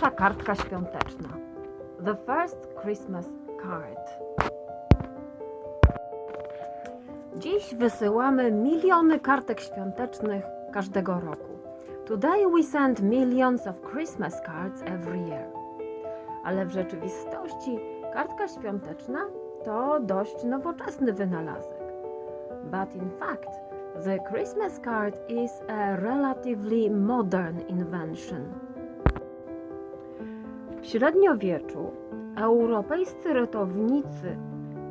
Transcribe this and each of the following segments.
Pierwsza kartka świąteczna. The first Christmas card. Dziś wysyłamy miliony kartek świątecznych każdego roku. Today we send millions of Christmas cards every year. Ale w rzeczywistości kartka świąteczna to dość nowoczesny wynalazek. But in fact, the Christmas card is a relatively modern invention. W średniowieczu europejscy rytownicy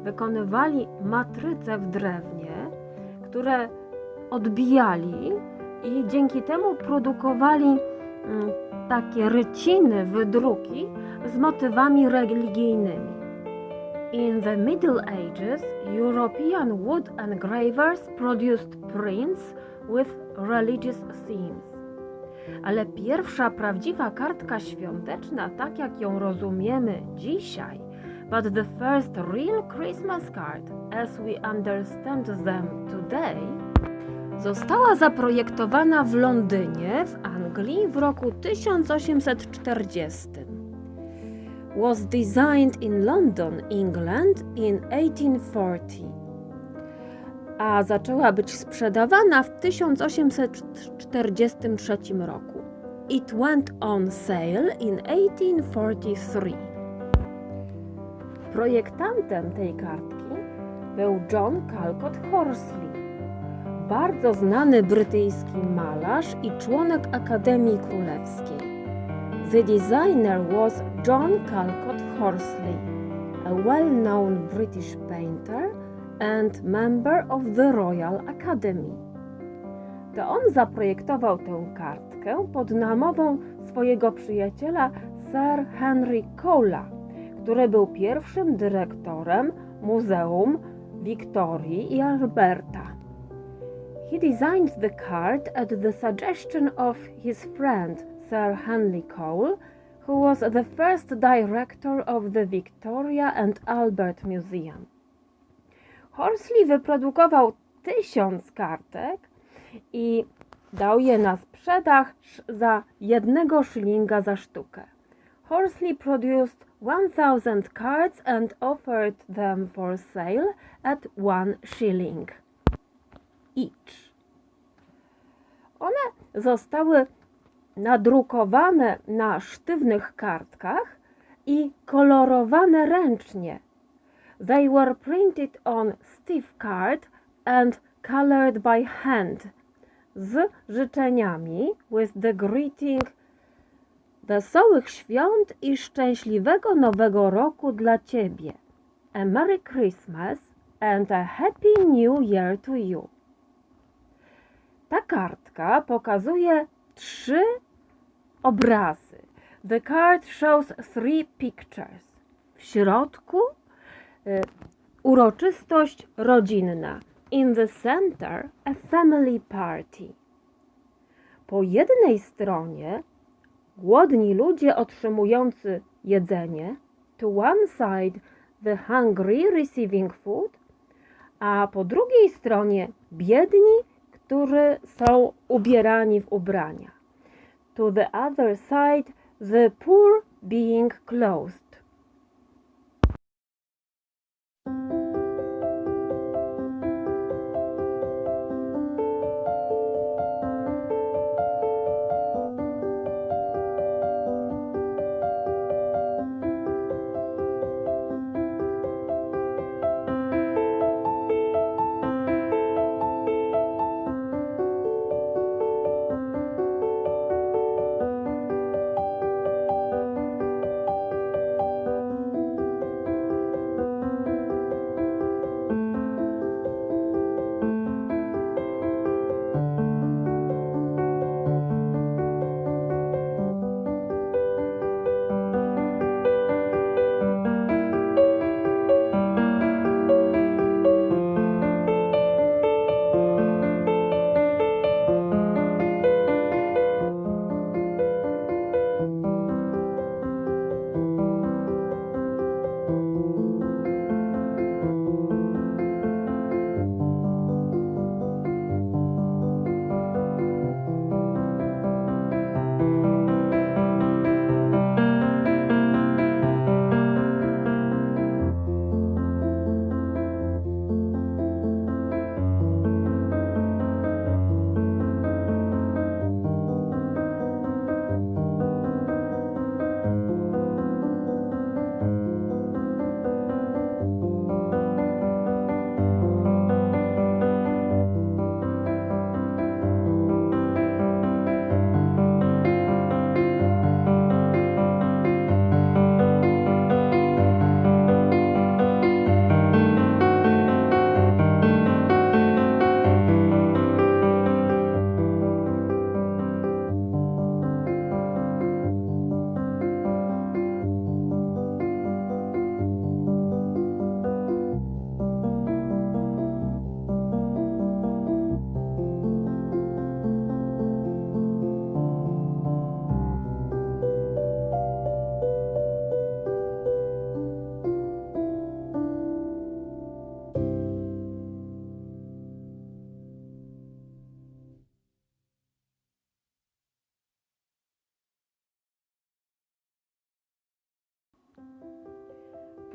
wykonywali matryce w drewnie, które odbijali i dzięki temu produkowali mm, takie ryciny, wydruki z motywami religijnymi. In the Middle Ages, European wood engravers produced prints with religious themes. Ale pierwsza prawdziwa kartka świąteczna, tak jak ją rozumiemy dzisiaj, but the first real Christmas card, as we understand them today, została zaprojektowana w Londynie, w Anglii w roku 1840. Was designed in London, England in 1840 a zaczęła być sprzedawana w 1843 roku. It went on sale in 1843. Projektantem tej kartki był John Calcott Horsley, bardzo znany brytyjski malarz i członek Akademii Królewskiej. The designer was John Calcott Horsley, a well-known British painter and member of the Royal Academy. To on zaprojektował tę kartkę pod namową swojego przyjaciela Sir Henry Cola, który był pierwszym dyrektorem Muzeum Wiktorii i Alberta. He designed the card at the suggestion of his friend Sir Henry Cole, who was the first director of the Victoria and Albert Museum. Horsley wyprodukował tysiąc kartek i dał je na sprzedaż za jednego szylinga za sztukę. Horsley produced 1000 cards and offered them for sale at one shilling each. One zostały nadrukowane na sztywnych kartkach i kolorowane ręcznie They were printed on stiff card and colored by hand z życzeniami with the greeting Wesołych świąt i szczęśliwego nowego roku dla Ciebie. A Merry Christmas and a Happy New Year to you. Ta kartka pokazuje trzy obrazy. The card shows three pictures. W środku uroczystość rodzinna. In the center a family party. Po jednej stronie głodni ludzie otrzymujący jedzenie, to one side the hungry receiving food, a po drugiej stronie biedni, którzy są ubierani w ubrania. To the other side the poor being clothed.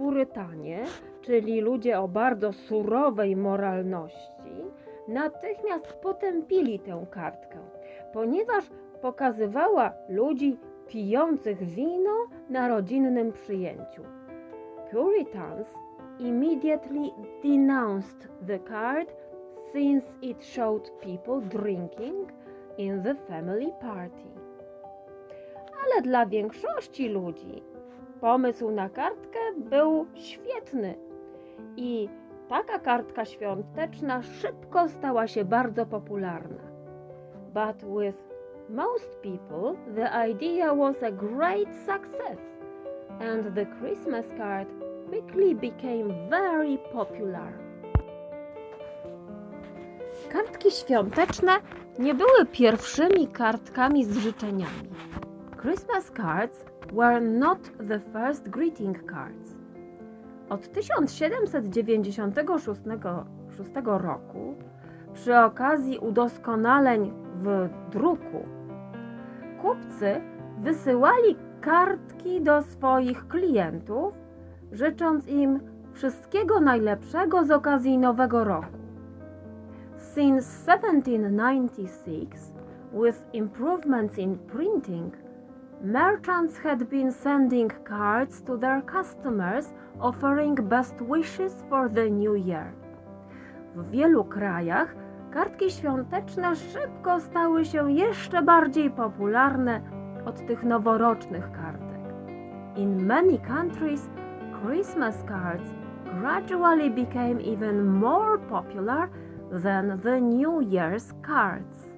Purytanie, czyli ludzie o bardzo surowej moralności, natychmiast potępili tę kartkę, ponieważ pokazywała ludzi pijących wino na rodzinnym przyjęciu. Puritans immediately denounced the card since it showed people drinking in the family party. Ale dla większości ludzi pomysł na kartkę był świetny i taka kartka świąteczna szybko stała się bardzo popularna. But with most people, the idea was a great success, and the Christmas card quickly became very popular. Kartki świąteczne nie były pierwszymi kartkami z życzeniami. Christmas cards were not the first greeting cards. Od 1796 6 roku, przy okazji udoskonaleń w druku, kupcy wysyłali kartki do swoich klientów, życząc im wszystkiego najlepszego z okazji Nowego Roku. Since 1796, with improvements in printing, merchants had been sending cards to their customers offering best wishes for the new year. W wielu krajach kartki świąteczne szybko stały się jeszcze bardziej popularne od tych noworocznych kartek. In many countries, Christmas cards gradually became even more popular than the New Year's cards.